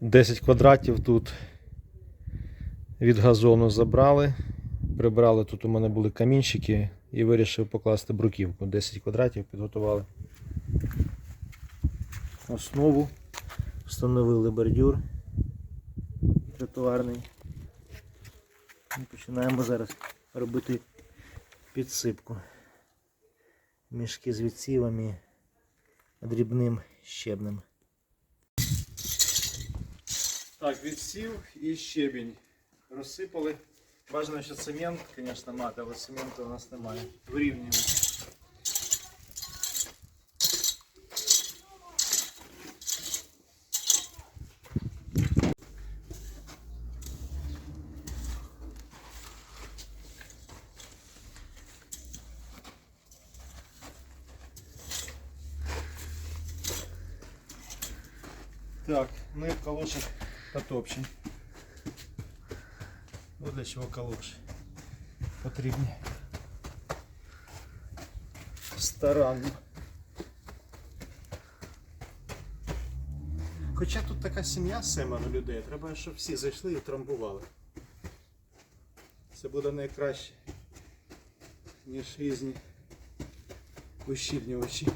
10 квадратів тут від газону забрали. Прибрали тут у мене були камінчики і вирішив покласти бруківку. 10 квадратів підготували. Основу. Встановили бордюр тротуарний. Починаємо зараз робити підсипку. Мішки з відсівами дрібним щебнем. Так, відсів і щебінь. Розсипали. Бажано, що цемент, звісно, мати, але цементу у нас немає. Вирівнюємо. Так, ну і калошик потопчий. Ось для чого калоші потрібні. Старанно. Хоча тут така сім'я семеро людей, треба, щоб всі зайшли і трамбували. Це буде найкраще, ніж різні вищільнювачі.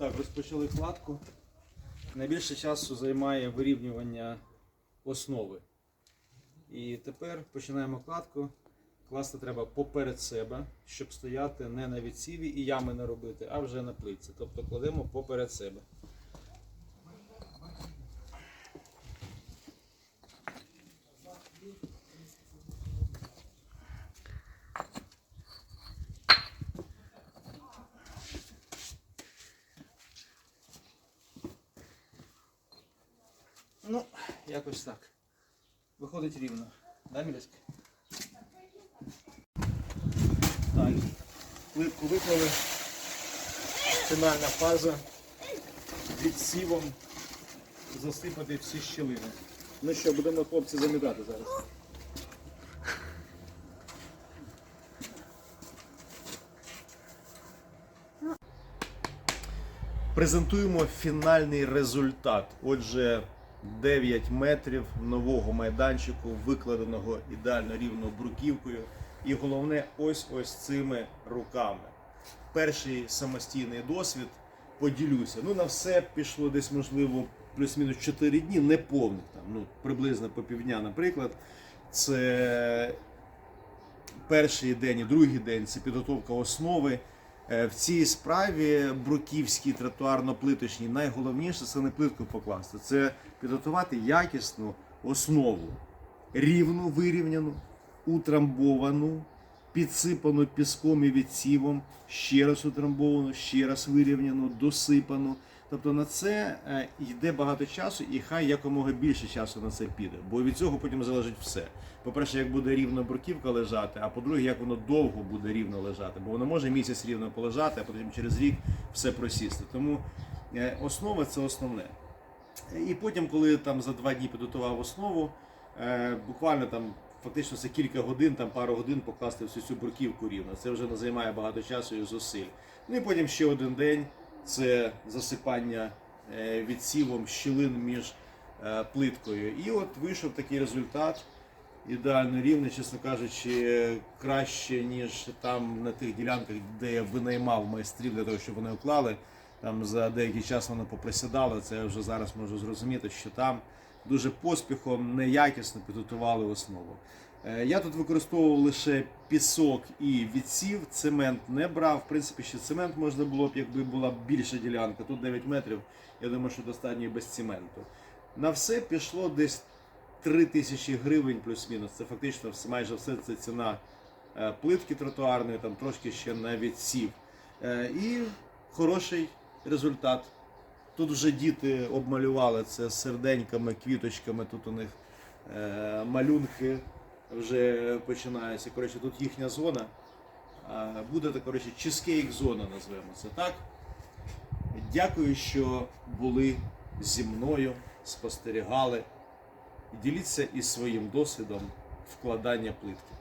Так, розпочали кладку. Найбільше часу займає вирівнювання основи. І тепер починаємо кладку. Класти треба поперед себе, щоб стояти не на відсіві і ями не робити, а вже на плитці. Тобто кладемо поперед себе. Ну, якось так. Виходить рівно. Да, Міляська? Так. Плитку виклали. Фінальна фаза. Відсівом засипати всі щілини. Ну що, будемо хлопці замітати зараз. Презентуємо фінальний результат. Отже, 9 метрів нового майданчику, викладеного ідеально рівно бруківкою. І головне, ось ось цими руками. Перший самостійний досвід поділюся. Ну, на все пішло десь, можливо, плюс-мінус 4 дні, не повних, там, ну, приблизно по півдня, наприклад. Це перший день і другий день це підготовка основи. Е, В цій справі бруківській тротуарно-плиточній найголовніше це не плитку покласти, це підготувати якісну основу, рівну вирівняну, утрамбовану, підсипану піском і відсівом, ще раз утрамбовану, ще раз вирівняну, досипану. Тобто на це е, йде багато часу, і хай якомога більше часу на це піде, бо від цього потім залежить все. По-перше, як буде рівно бруківка лежати, а по-друге, як воно довго буде рівно лежати, бо воно може місяць рівно полежати, а потім через рік все просісти. Тому е, основа це основне. І потім, коли там за два дні підготував основу, е, буквально там фактично це кілька годин, там пару годин покласти всю цю бруківку рівно. Це вже не займає багато часу і зусиль. Ну і потім ще один день це засипання е, відсівом щілин між е, плиткою. І от вийшов такий результат. Ідеально рівний, чесно кажучи, краще, ніж там на тих ділянках, де я винаймав майстрів для того, щоб вони уклали. Там за деякий час воно поприсідало. Це я вже зараз можу зрозуміти, що там дуже поспіхом неякісно підготували основу. Е, Я тут використовував лише пісок і відсів, цемент не брав. В принципі, ще цемент можна було б, якби була більша ділянка. Тут 9 метрів. Я думаю, що достатньо і без цементу. На все пішло десь 3 тисячі гривень плюс-мінус. Це фактично майже все це ціна е, плитки тротуарної, там трошки ще на відсів. Е, І хороший результат. Тут вже діти обмалювали це серденьками, квіточками. Тут у них е, малюнки вже починаються. Коротше, тут їхня зона. Буде так, коротше, чизкейк зона, назвемо це так. Дякую, що були зі мною, спостерігали. Діліться із своїм досвідом вкладання плитки.